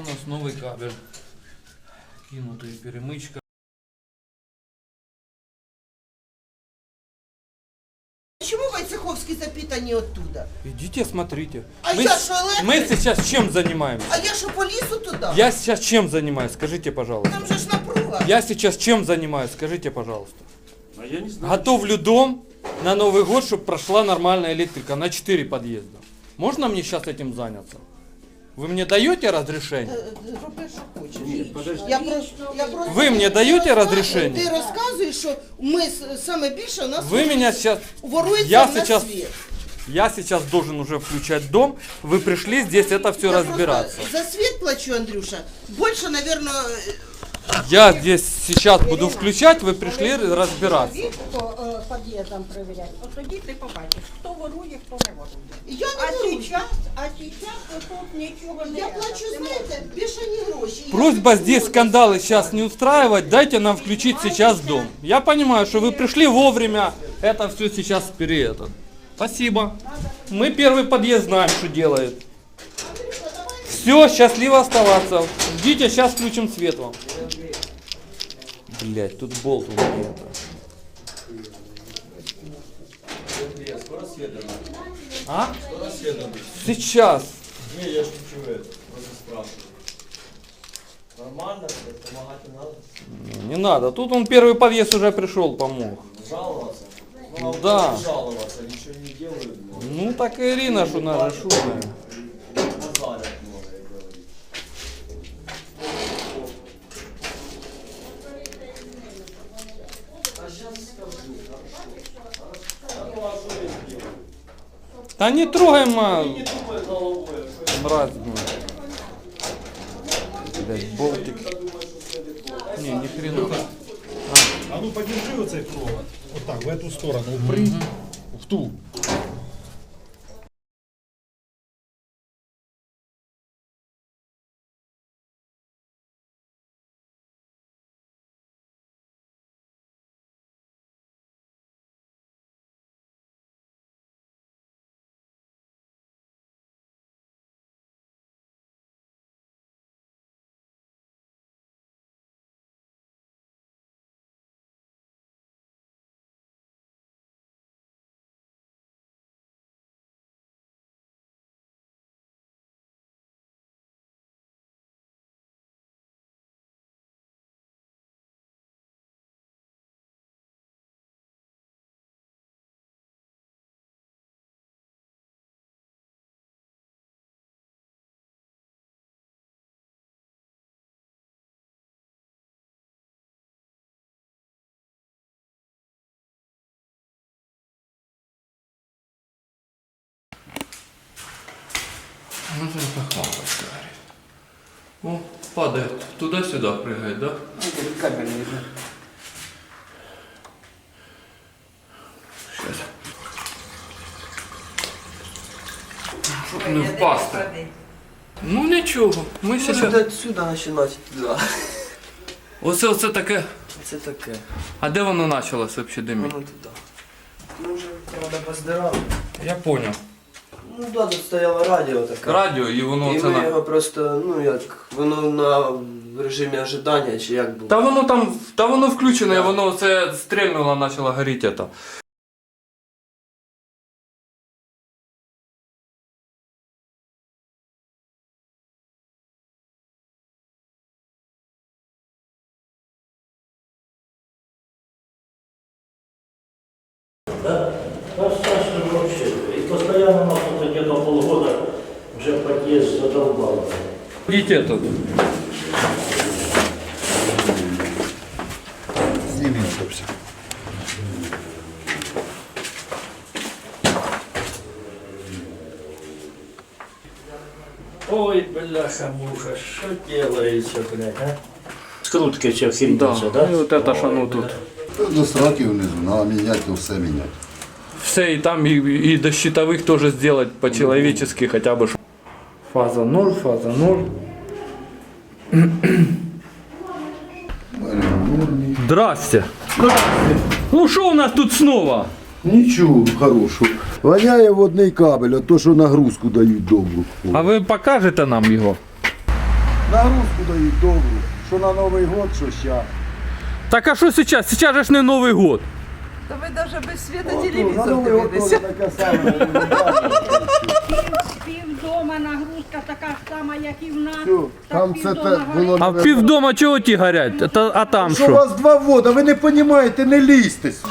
Це у нас новий кабель. Кинутий перемичка. Чому Войцеховські запитані оттуда? Идите, смотрите. А мы, я с- что, электрик? мы сейчас чем занимаемся? А я що по лісу туди? Я сейчас чем занимаюсь? Скажите, пожалуйста. Там же ж напруга. Я сейчас чем занимаюсь? Скажите, пожалуйста. А я не знаю. Готовлю дом на Новый год, чтобы прошла нормальная электрика на 4 подъезда. Можно мне сейчас этим заняться? Вы мне даете разрешение? Е, Роби, що хочеш. Ні, подожди. Я просто, я просто Ви мені ти даєте розказуєш- розрішення? Ти розказуєш, що ми с- саме більше у нас Вы меня сейчас... ворується Я на сейчас... світ. Я сейчас должен уже включать дом. Вы пришли здесь это все Я разбираться. просто За світ плачу, Андрюша. Більше, наверное, Я здесь сейчас буду включать, вы пришли разбираться. Чоловік по е, під'їздам перевіряти. От тоді ти побачиш, хто ворує, хто не ворує. я А не беру. зараз, а зараз тут нічого не Я треба. плачу, Ти знаєте, більше не гроші. Я Просьба не здесь буду. скандалы сейчас не устраивать. Дайте нам включить сейчас дом. Я понимаю, что вы пришли вовремя. Это все сейчас вперед. Спасибо. Мы первый подъезд знаем, что делает. Все, счастливо оставаться. Ждите, сейчас включим свет вам. Блять, тут болт у меня это. А? Сейчас. Не, я это. Просто спрашиваю. Нормально? Помогать не надо? Не надо. Тут он первый подъезд уже пришел, помог. Жаловаться? Ну, а Да. жаловаться, ничего не делают. ну, Ну так и Ирина, что надо шумная. Базарят много, я говорю. А сейчас скажу, хорошо. Хорошо. Ну, а что я сделаю? Да не трогай, ма. Не думай головой, а что я Мразь, блядь. Блядь, болтик. думаю, что все легко. Не, ни хрена. А ну подержи оцей провод. Отак, в эту сторону. Впри. В ту. Горит. О, падает. Туда-сюда прыгает, да? Кабель не знаю. Сейчас. Щоб не впасти. Ну нічого, ми зараз... сюди, сюди починати? Да. Оце, оце таке. Це таке. А де воно почалось взагалі диміти? Воно туди. Ну вже правда поздирали. Я понял. Ну да, тут стояло радіо таке. Радіо і воно І це ми на... його просто, ну як, воно на режимі ожидання, чи як було. Та воно там, та воно включене, воно це стрельнуло, почало горіти. Это. Ой, бляха-муха, что делается, блядь, а? Скрутки все хернятся, да? І от это ж оно тут. До сроків внизу, треба міняти, то все міняти. Все, и там и, и до щитовых тоже сделать по-человечески хотя бы. Фаза 0, фаза 0. Здрасте. Ну что у нас тут снова? Нічого хорошого. Воняє водний кабель, а то, що нагрузку дають добру. А ви покажете нам його? Нагрузку дають добру. Що на Новий год, що ща. Так а що зараз? Зараз же ж не Новий год. Та ви навіть без світу На телевізор дивитеся. теж таке саме. Пів дома нагрузка така сама, як і в нас. Там це те було А в півдома чого ті горять? Та- а там Що у що? вас два вода, ви не розумієте, не лізьтесь.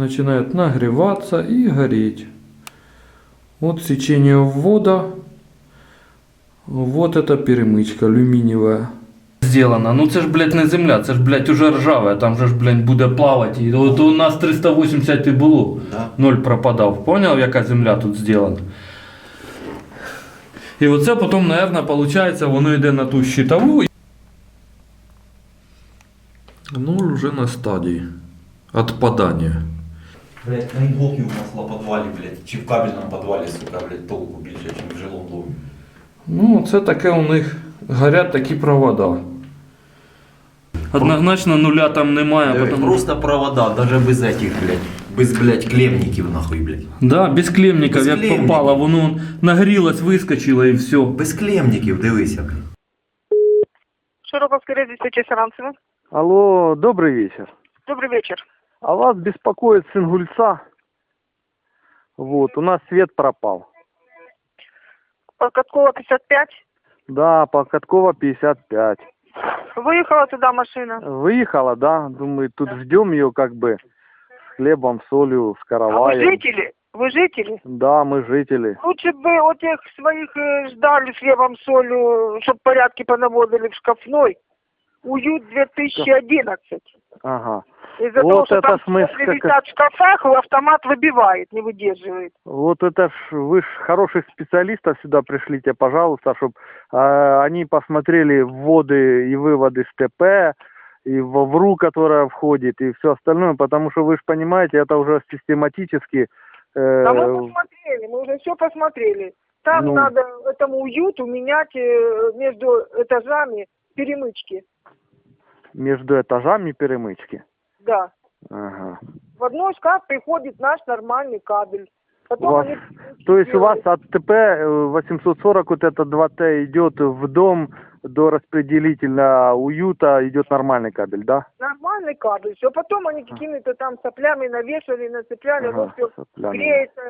начинает нагреваться и гореть. Вот сечение ввода. Вот эта перемычка алюминиевая. Сделано. Ну це ж, блядь, не земля, це ж, блядь, уже ржаве, там же ж, блядь, буде плавати. І от у нас 380 і було. Ноль пропадав. Поняв, яка земля тут зроблена? І оце потім, наверное, виходить, воно йде на ту щитову. Нуль вже на стадії отпадання. Блять, на иголке в маслоподвале, блять, чи в кабельном подвале, сука, блять, толку більше, чем в жилом доме. Ну, це таке у них горять такі провода. Однозначно нуля там немає, Диви, потому Просто провода, даже без этих, блять, без, блять, клемників нахуй, блять. Да, без клемників, Без як клемників. попало, воно нагрілось, вискочило і все. Без клемників, дивися, блядь. Широковский диспетчер Саранцева. Алло, добрый вечер. Добрый вечер. А вас беспокоит сын Гульца? Вот, у нас свет пропал. Подкаткова 55. Да, по Каткова 55. Выехала туда машина. Выехала, да? Думаю, тут ждем ее как бы с хлебом, солью, с А вы караваем. жители? Вы жители? Да, мы жители. Лучше бы вот тех своих э, ждали с хлебом, солью, чтобы порядки понаводили в шкафной. Уют 2011. Ага. Из-за Вот того, что это там смысл, как- в шкафах, автомат выбивает, не выдерживает. Вот это ж вы ж хороших специалистов сюда пришлите, пожалуйста, чтобы они посмотрели вводы и выводы с ТП, и в ВРУ, которая входит, и все остальное, потому что вы же понимаете, это уже систематически. э, А мы посмотрели, мы уже все посмотрели. Там Ну. надо этому уюту менять э, между этажами перемычки. между этажами перемычки. Да. Ага. В одной шкаф приходит наш нормальный кабель. Потом вас- они То есть у вас от ТП э, 840 вот это 2Т идет в дом до распределительного уюта идет нормальный кабель, да? нормальный кабель. Все, потом они какими-то там соплями навешали, нацепляли, Ага, все соплями. греется.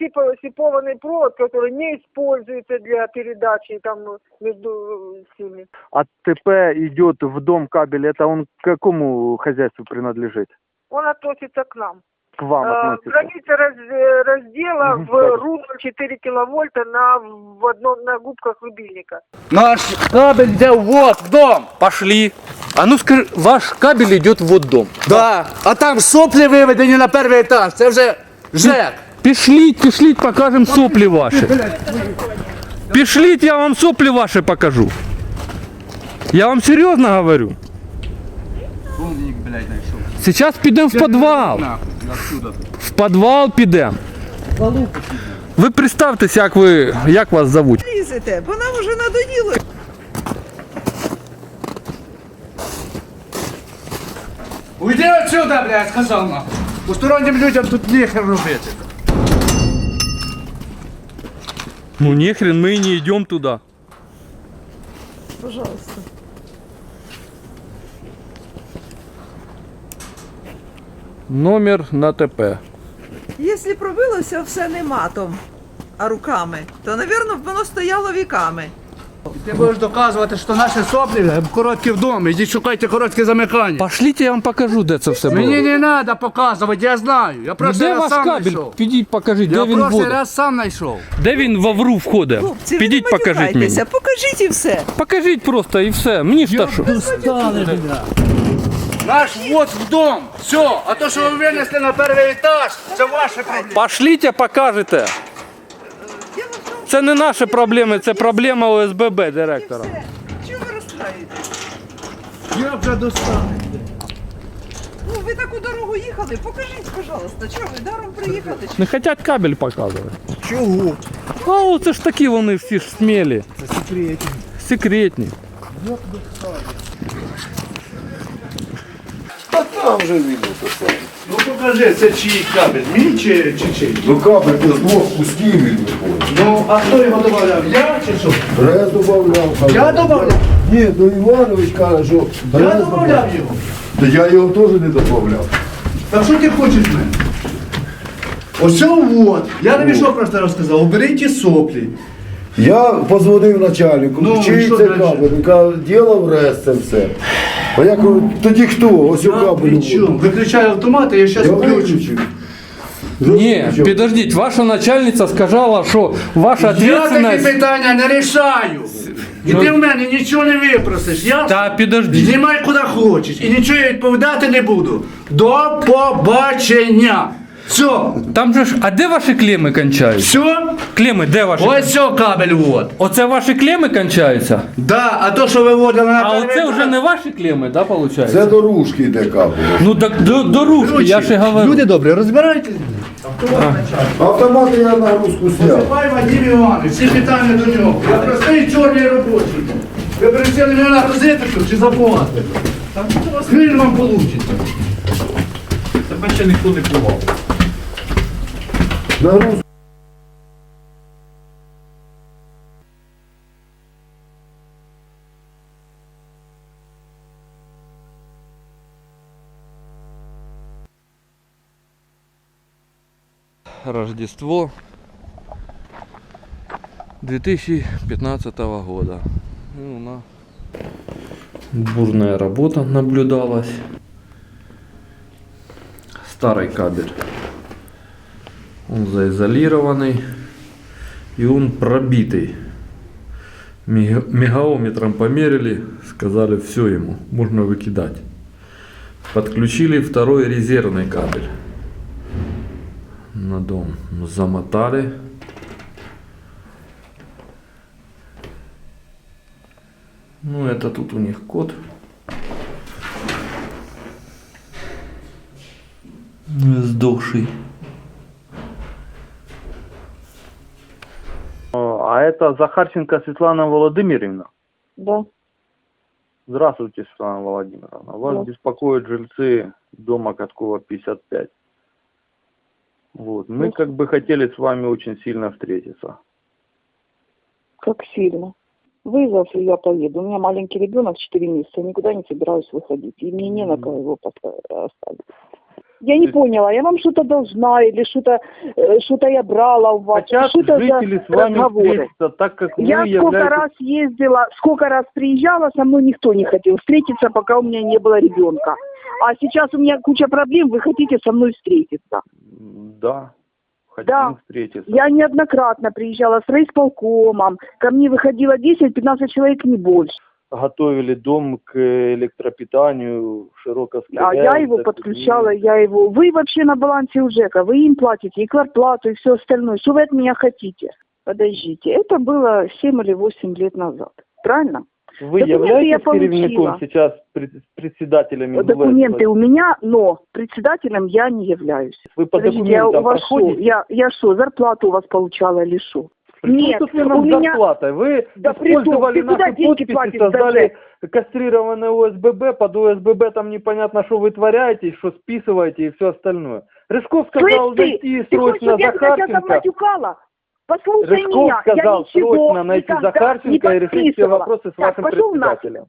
Сипо- сипованный провод, который не используется для передачи там между э, всеми. От ТП идет в дом кабель, это он к какому хозяйству принадлежит? Он относится к нам. К вам Э, относится? Граница раз- э, раздела в. РУ 4 киловольта на, в одном, на губках рубильника. Наш кабель где вот в дом. Пошли. А ну скажи, ваш кабель идет вот в дом. Да, а там соплі виведені на перший етаж. Це вже ЖЕК. Пішліть, пішліть, покажемо соплі ваші. Пішліть, я вам соплі ваші покажу. Я вам серйозно говорю. Сейчас підемо в підвал. В підвал підемо. Ви представтеся, як ви, як вас зовуть. Лізете, бо нам вже надоїло. Уйди отсюда, блядь, сказав нахуй. Постороннім людям тут нехер робити. Ну нехрен, мы и не идем туда. Пожалуйста. Номер на ТП. Якщо пробилося все не матом, а руками, то, мабуть, воно стояло віками. Ти будеш доказувати, що наші соплі блядь, короткі в домі. Ідіть шукайте коротке замикання. Пошлите, я вам покажу, де це все було. Мені не треба показувати, я знаю. Я Ну, прошлий де раз ваш сам кабель? знайшов. Підіть, покажіть, Я де він прошлий вводить. раз сам знайшов. Де він в Авру входить? Хлопці, Підіть, ви не покажіть мені. матюкайтеся, покажіть і все. Покажіть просто і все. Мені ж та що. Наш ввод в дом. Все, а то, що ви винесли на перший етаж, це ваші проблеми. Пошліть, покажете. Це не наші проблеми, це проблема ОСББ директора. Чого ви розстраюєте? Я вже достану. Ну ви таку дорогу їхали, покажіть, пожалуйста, чого ви даром приїхали? Не хотять кабель показувати. Чого? А це ж такі вони всі ж смілі. Це секретні. Секретні. А там же він це саме. Ну покажи, це чий кабель, мій чи, чи чий? Ну кабель з двох пустів він виходить. Ну, а хто його додавав? Я чи що? Брез добавляв. Я добавляв? Ні, ну Іванович каже, що Я Брез додавав його. Та я його теж не добавляв. Так що ти хочеш з мене? Ось це вот. Я тобі що просто розказав? Убери ті соплі. Я позвонив начальнику, Ну, чий що це дальше? кабель. Він каже, ділав рез це все. А я кажу, тоді хто? Ось яка при? Виключай автомат, і я зараз Я включу. виключив. Ні, підождіть, ваша начальниця сказала, що ваша Я такі ответственность... питання не рішаю. І ти в мене нічого не випросиш, я Та підождіть. знімай куди хочеш. І нічого я відповідати не буду. До побачення. Все. Там же ж, а де ваші клеми кончаються? Все? Клеми, де ваші? Ось все кабель вот. Оце ваші клеми кончаються? Да, а то, що виводили на А оце вже не ваші клеми, да, виходить? Це до ружки йде кабель. Ну так до, до я ще говорю. Люди добрі, розбирайтесь. Автомати я нагрузку зняв. Засипай Вадим Іванович, всі питання до нього. Я простий чорний робочий. Ви пересіли мене на розетку чи заплатите? Там хрін вам вийде. Тебе ще ніхто не кував. Нагрузку. Рождество 2015 года. Ну, на... Бурная работа наблюдалась. Старый кабель. Он заизолированный и он пробитый. Мега- Мегаометром померили, сказали все ему, можно выкидать. Подключили второй резервный кабель на дом замотали. Ну, это тут у них код. Ну, Сдохший. Это Захарченко Светлана Владимировна. Да. Здравствуйте, Светлана Владимировна. Вас Да. беспокоят жильцы дома Каткова 55. Вот. Мы как бы хотели с вами очень сильно встретиться. Как сильно. Вызов, и я поеду. У меня маленький ребенок, 4 месяца, никуда не собираюсь выходить. И мне не на кого его оставить. Я не поняла, я вам что-то должна или что-то э, что-то я брала у вас? Хотят что это жители за с вами разговоры? встретиться, так как вы Я сколько являетесь... раз ездила, сколько раз приезжала, со мной никто не хотел встретиться, пока у меня не было ребенка. А сейчас у меня куча проблем, вы хотите со мной встретиться. Да, хотим Да. встретиться. Я неоднократно приезжала с райисполкомом, ко мне выходило 10-15 человек, не больше. Готовили дом к электропитанию широко А я его подключала, я его... Вы вообще на балансе у ЖЭКа, вы им платите и квартплату, и все остальное. Что вы от меня хотите? Подождите, это было 7 или 8 лет назад, правильно? Вы Документы являетесь получила. сейчас пред- председателем Документы МВС? у меня, но председателем я не являюсь. Вы по Подождите, я у документам вас проходите? Я, я что, зарплату у вас получала или что? Нет, у меня... зарплатой? Вы Да использовали ты наши деньги подписи, платишь, создали кастрированное ОСББ, под ОСББ там непонятно, что вы творяете, что списываете и все остальное. Рыжков сказал Слышь ты, зайти ты срочно сейчас Захарченко. Послушай Рыжков меня, сказал я ничего срочно найти Захарченко и решить все вопросы с Так, вашим председателем.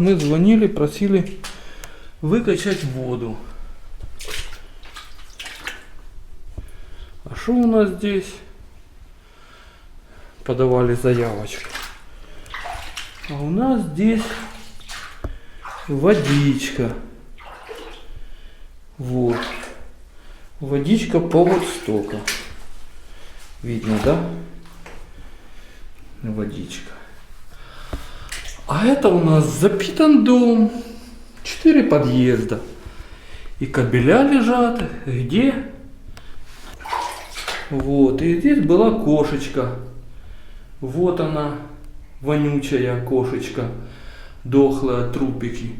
Мы звонили, просили выкачать воду. А что у нас здесь? Подавали заявочку. А у нас здесь водичка. Вот. Водичка по стока. Видно, да? Водичка. А это у нас запитан дом. Четыре подъезда. И кабеля лежат. Где? Вот. И здесь была кошечка. Вот она, вонючая кошечка. Дохлая, трупики.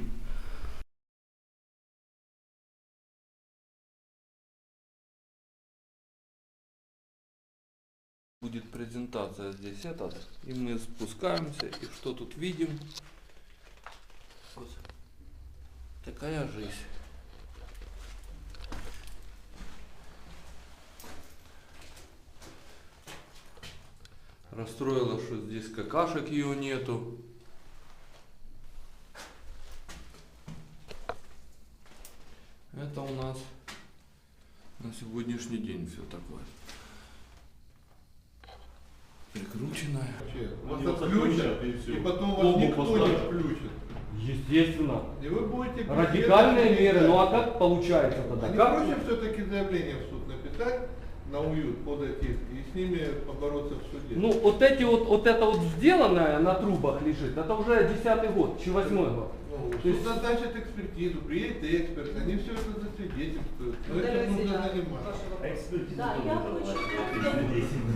Будет презентация здесь этот. И мы спускаемся. И что тут видим? Вот. Такая жизнь. Расстроила, что здесь какашек ее нету. Это у нас на сегодняшний день все такое. Прикрученная. Вас отключат, и потом вас никто не включит. Естественно. И вы будете... Радикальные меры. Ну а как получается тогда? А не Как? проще все-таки заявление в суд написать на уют, подать иск, и с ними побороться в суде? Ну, вот эти вот, вот это вот сделанное на трубах лежит, это уже десятый год, чи восьмой год. Ну, То есть- назначит экспертизу, приедет эксперт, они все это засвидетельствуют. Но этим нужно заниматься. Да, я хочу.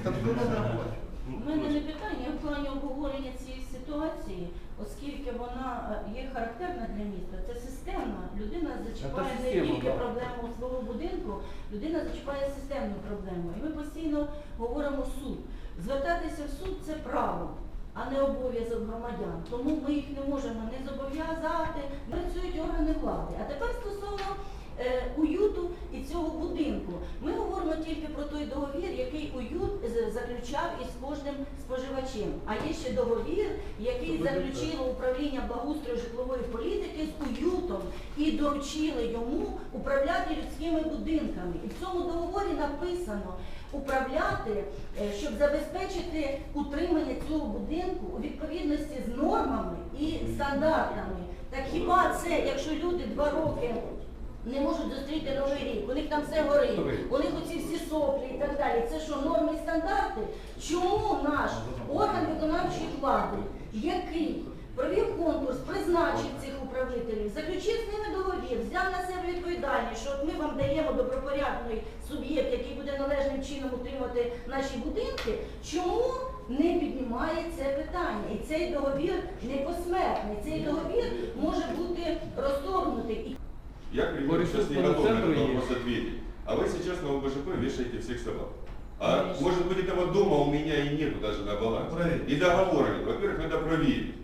Это все надо У мене не питання в плані обговорення цієї ситуації, оскільки вона е, є характерна для міста. Це системна. Людина зачіпає Це не система, тільки да. проблему свого будинку, людина зачіпає системну проблему. І ми постійно говоримо суд. Звертатися в суд це право, а не обов'язок громадян. Тому ми їх не можемо не зобов'язати. Працюють органи влади. А тепер стосовно уюту і цього будинку. Ми говоримо тільки про той договір, який уют заключав із кожним споживачем. А є ще договір, який заключило управління благоустрою житлової політики з уютом і доручили йому управляти людськими будинками. І в цьому договорі написано управляти, е, щоб забезпечити утримання цього будинку у відповідності з нормами і стандартами. Так хіба це, якщо люди два роки не можуть зустріти новий рік, у них там все горить, у них оці всі соплі і так далі. Це що, норми і стандарти? Чому наш орган виконавчої влади, який провів конкурс, призначив цих управителів, заключив з ними договір, взяв на себе відповідальність, що от ми вам даємо добропорядний суб'єкт, який буде належним чином утримувати наші будинки, чому не піднімає це питання? І цей договір не посмертний, цей договір може бути розторгнутий. Я, к примеру, сейчас не готов на этот вопрос ответить. А вы сейчас на ОБЖП вешаете всех собак. А может быть этого дома у меня и нету даже на балансе. И договора нет. Во-первых, надо проверить.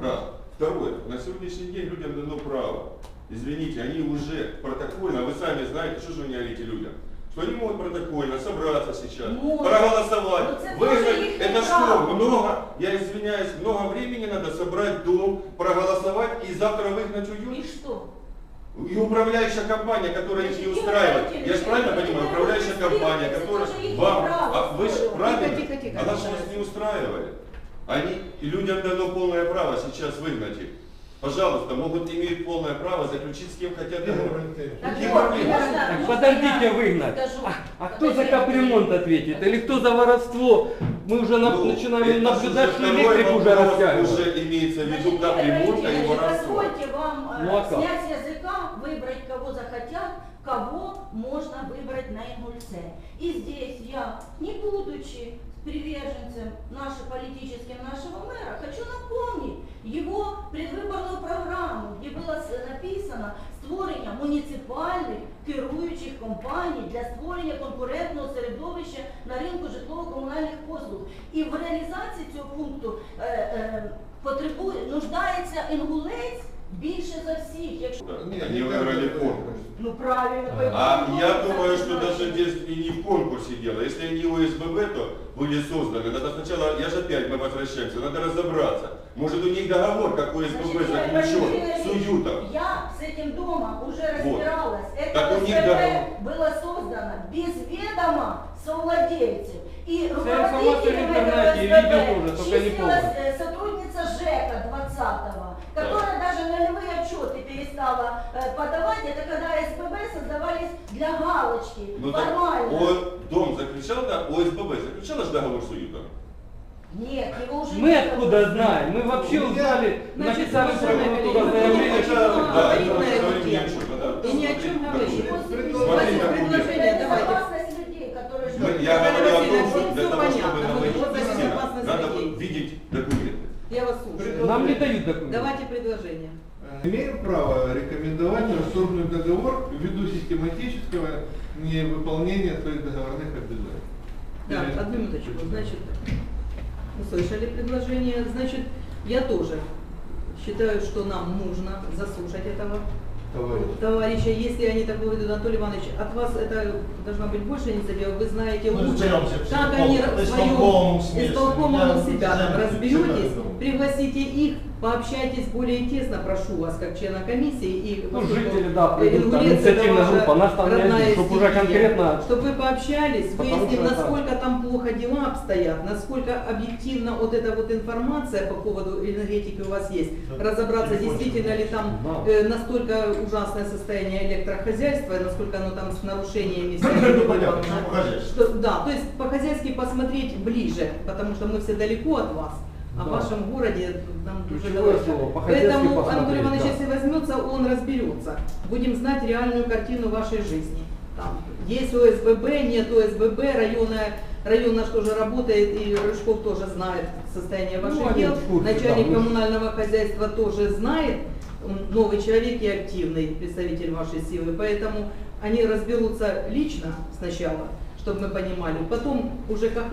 Раз. Второе. На сегодняшний день людям дано право. Извините, они уже протокольно, а вы сами знаете, что же вы не говорите людям? Что они могут протокольно собраться сейчас, Могут. проголосовать, Ну, это что, много, я извиняюсь, много времени надо собрать дом, проголосовать и завтра выгнать уют? І що? И управляющая компания, которая их не устраивает. Я же правильно понимаю, управляющая компания, которая вам, а вы же правильно, она же вас не устраивает. Они, людям дано полное право сейчас выгнать их. Пожалуйста, могут иметь полное право заключить с кем хотят договор. Подождите выгнать. А, а кто за капремонт ответит? Или кто за воровство? Мы уже Ну, начинаем наблюдать, уже что электрик уже растягивает. Уже имеется в виду Игорь капремонта и Валентинович, воровства. Позвольте вам э, Ну, а как? снять с языка, выбрать кого захотят, кого можно выбрать на Ингульце. И здесь я, не будучи приверженцем нашего политическим нашего мэра, хочу напомнить его предвыборную программу, где было с- написано створення муніципальних керуючих компаній для створення конкурентного середовища на ринку житлово-комунальних послуг. І в реалізації цього пункту е, е, потребує, нуждається інгулець Більше за всіх, якщо Да, Они выиграли конкурс. ну правильно, А поэтому я конкурс думаю, что даже здесь и не в конкурсе дело. Если они ОСББ, то были созданы. Надо сначала, я же опять мы возвращаемся, надо разобраться. Может у них договор, как ОСББ Значит, я- заключен Валентина с уютом. Я с этим домом уже Вот. разбиралась. Это Так у них СББ договор. было создано без ведома совладельцев. И информация в руководителем интернете, и видео СББ тоже, только не числилась помню. э, сотрудница ЖЭКа 20-го, которая даже нулевые отчеты перестала э, подавать. Это когда СББ создавались для галочки, Ну так формально. о, дом заключал, да, ОСББ заключал же договор с уютом? Нет, его уже Мы не откуда было. знаем? Мы вообще узнали, Значит, написали в уважаемые прокуратуру коллеги, заявление, мы Ввиду систематического невыполнения своих договорных обязательств. Так, одну минуточку. Значит, услышали предложение. Значит, я тоже считаю, что нам нужно заслушать этого Товарищ. товарища. Если они так ведут, Анатолий Иванович, от вас это должна быть больше инициатива. Вы знаете Мы лучше, как они в в исполкомом себя разберетесь, пригласите их, пообщайтесь более тесно, прошу вас, как члена комиссии. И Ну, жители, да, придут, там, инициативная группа, нас там не родная один, чтобы уже стихия. конкретно- Чтобы вы пообщались, это- насколько там плохо дела обстоят, насколько объективно вот эта вот информация по поводу энергетики у вас есть, разобраться, действительно ли там Да. э, настолько ужасное состояние электрохозяйства, насколько оно там с нарушениями. Что- Да, то есть по-хозяйски посмотреть ближе, потому что мы все далеко от вас. А в Да. вашем городе нам уже Ключевое слово, по-хозяйски Поэтому Анатолий Иванович, да. если возьмется, он разберется. Будем знать реальную картину вашей жизни. Там есть ОСББ, нет ОСББ, районная, район наш тоже работает, и Рыжков тоже знает состояние Ну, ваших они дел. курсе, Начальник да, коммунального хозяйства тоже знает, он новый человек и активный представитель вашей силы. Поэтому они разберутся лично сначала, чтобы мы понимали. Потом у ЖКХ,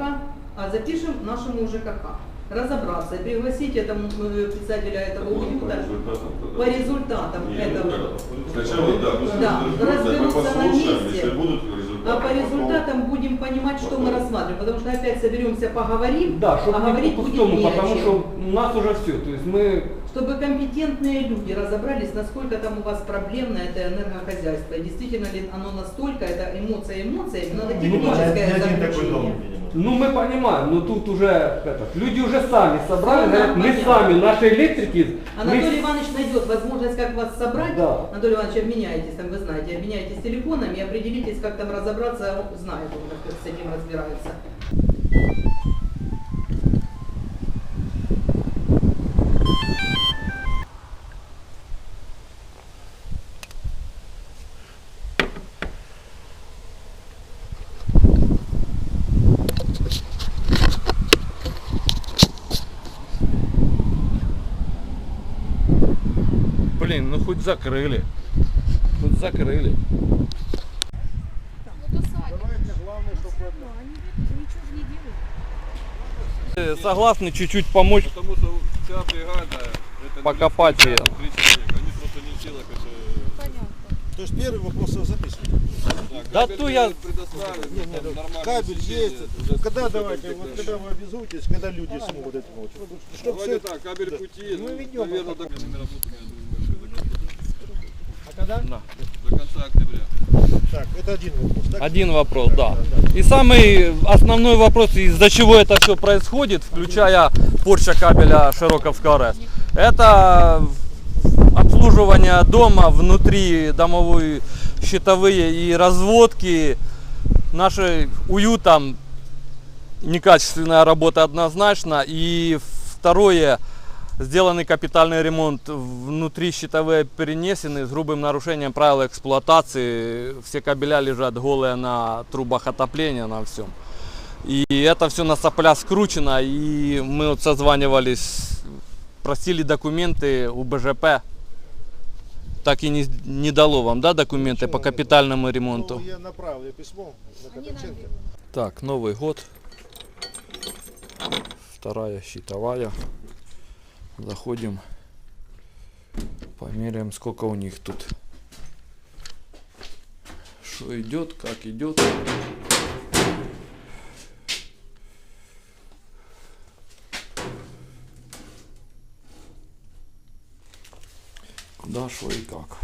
а запишем нашему ЖКХ. Разобраться пригласить этому э, председателя этого Вот, по уюта результатам по результатам Не, ну этого. как, Сначала, да, Да, разберутся, на месте. если будут результаты. А по результатам будем понимать, что мы рассматриваем. Потому что опять соберемся, поговорим, Да, а чтобы говорить не по будет пустому, не о потому что у нас уже все. То есть мы Чтобы компетентные люди разобрались, насколько там у вас проблемно это энергохозяйство. И действительно ли оно настолько, это эмоция эмоциями, надо Ну, техническое не такой заключение. Ну мы понимаем, но тут уже этот, люди уже сами собрали, Ну, говорят, мы сами, наши электрики, Анатолий мы... Иванович найдет возможность, как вас собрать. Да. Анатолий Иванович, обменяйтесь, там вы знаете, обменяйтесь телефонами, определитесь, как там разобраться, знает он, как с этим разбирается. Ну хоть закрыли. Хоть закрыли. Э, Согласны чуть-чуть помочь Потому что вся бригада, это покопать ее. они просто не в силах это... То есть первый вопрос записан. Да то я... Кабель есть. Когда давайте, вот когда вы обязуетесь, когда люди смогут это помочь? Чтоб Давайте всё- так, кабель пути, Мы ну, ведем наверное, пока. до работами, я думаю, большой А когда? Да. До конца октября. Так, это один вопрос. Так? Один вопрос, да. И самый основной вопрос, из-за чего это все происходит, включая порча кабеля Широковского РЭС, это обслуживание дома внутри домовой щитовые и разводки. Наши уютом некачественная работа однозначно. И второе, сделанный капитальный ремонт внутри щитовые перенесены с грубым нарушением правил эксплуатации. Все кабеля лежат голые на трубах отопления, на всем. И это все на сопля скручено. И мы вот созванивались, просили документы у БЖП. Так и не, не дало вам, да, документы по капитальному ремонту? Ну, я направлю письмо на Катарченко. Так, Новый год. Вторая щитовая. Заходим по Померяем, сколько у них тут. Что идет, как идет. Куда, что и как.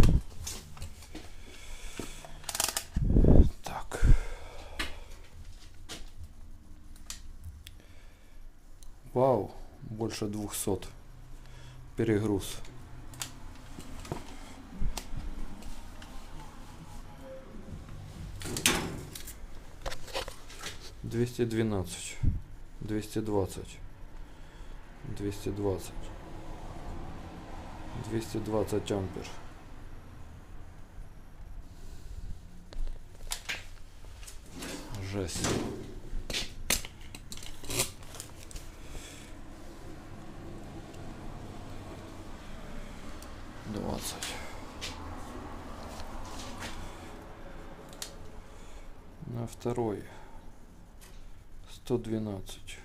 Так. Вау, больше двухсот. Перегруз. Двести двенадцать, двести двадцать, двести двадцать, двести двадцать ампер. Жесть. второй. 112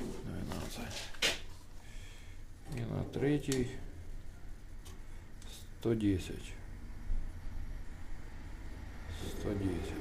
12 и на третий. 110 110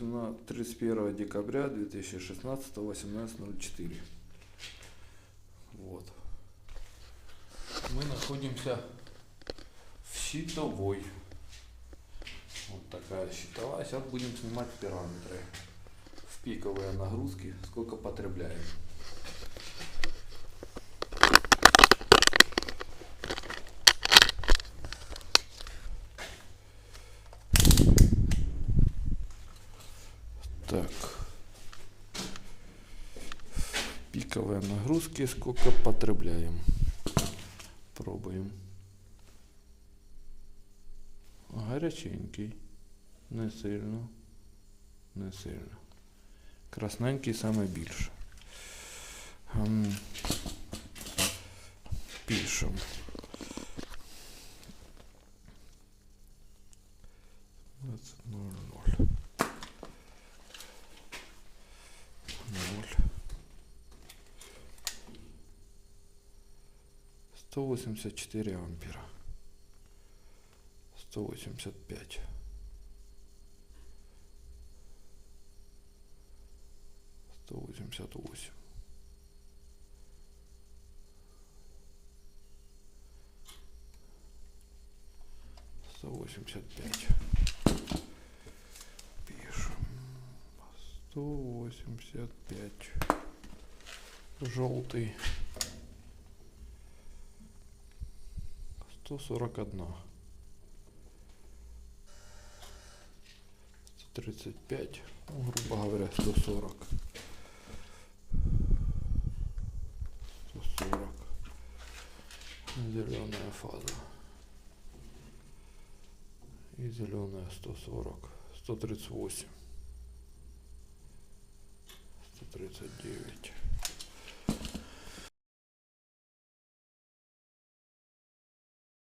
18, 31 декабря 2016 18.04. Вот. Мы находимся в щитовой. Вот такая щитовая. Сейчас будем снимать параметры в пиковые нагрузки, сколько потребляем. Так. Пиковые нагрузки, сколько потребляем. Пробуем. Гаряченький. Не сильно. Не сильно. Красненький саме більше. Ем, 184 ампера. 185. Сто восемьдесят восемь. Сто восемьдесят пять. Пишем. Сто восемьдесят пять. Желтый. Сто сорок одна. Сто тридцать пять. Ну, грубо говоря, сто сорок. Сто сорок. Зеленая фаза. И зеленая 140. 138. 139.